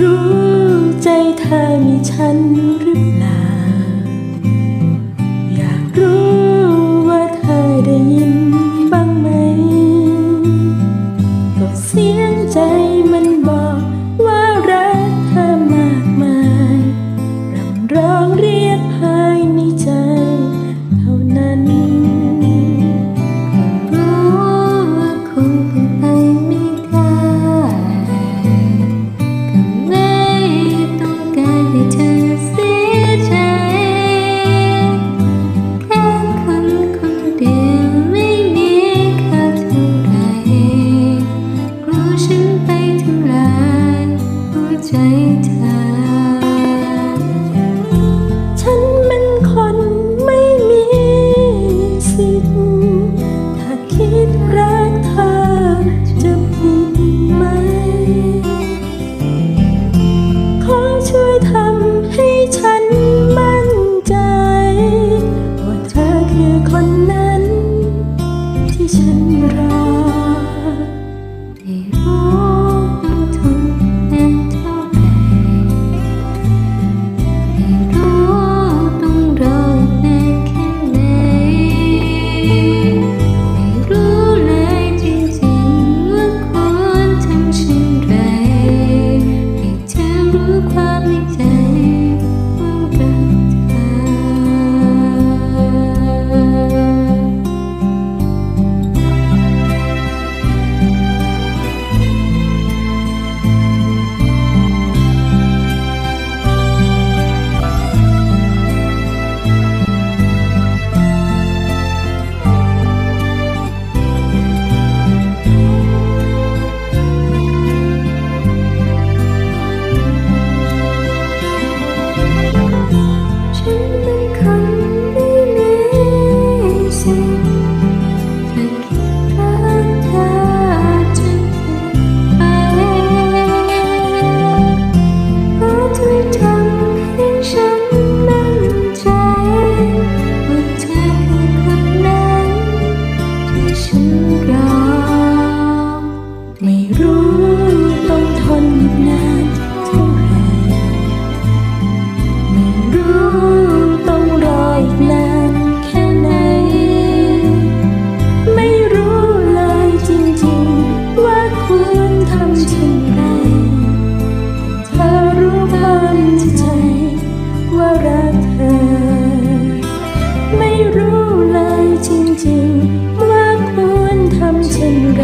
รู้ใจเธอมีฉันหรือเปล่า ธอ ไม่รู้เลยจริงๆ ว่าควรทำเช่นไร